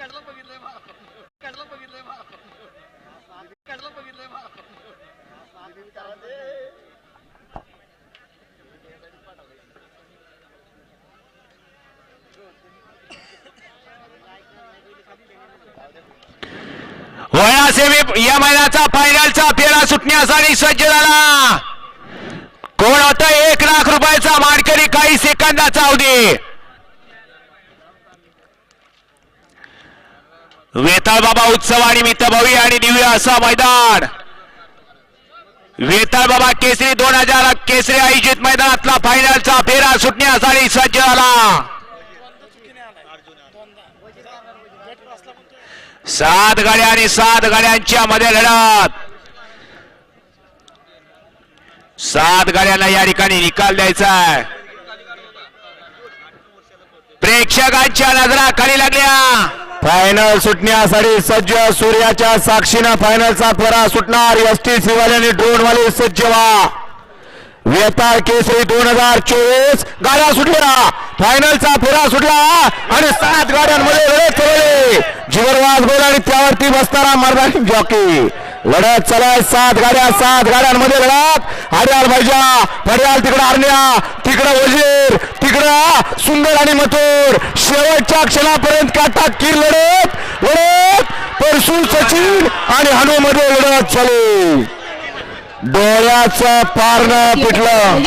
कडलं बघितलंय बा कडलं बघितलंय बा कडलं बघितलंय बा वया सेमी या महिन्याचा फायनलचा फेरा सुटण्यासाठी सज्ज झाला. कोण होता एक लाख रुपयाचा मानकरी काही सेकंदाचा अवधी? वेताळ बाबा उत्सवानिमित्त भव्य आणि दिव्य असा मैदान. वेताळ बाबा केसरी दोन हजार केसरी आयोजित मैदानातला फायनलचा फेरा सुटण्यासाठी सज्ज झाला. सात गाड्या आणि सात गाड्यांच्या मध्ये लढत. सात गाड्यांना या ठिकाणी निकाल द्यायचा आहे. प्रेक्षकांच्या नजरा खाली लागल्या. फायनल सुटण्यासाठी सज्ज सूर्याच्या साक्षीनं फायनलचा फरा सुटणार. एस टी शिवाल्याने आणि वाले सज्ज व्हा. वेताळ केसरी दोन हजार चोवीस. गाड्या सुटल्या. फायनलचा फेरा सुटला आणि सात गाड्यांमध्ये लढत चालवली जीवरवाज गोल आणि त्यावरती बसताना मर्दानी जॉकी लढत चालाय सात गाड्या सात गाड्यांमध्ये लढत. हरियाल भाईजा हरियाल तिकडं हरण्या तिकडं वजीर तिकडा सुंदर आणि मथोर. शेवटच्या क्षणापर्यंत काटा किर लढत लढत. परसून सचिन आणि हनुमध्ये लढत चालू. डोळ्याचा पारणा पिटलं.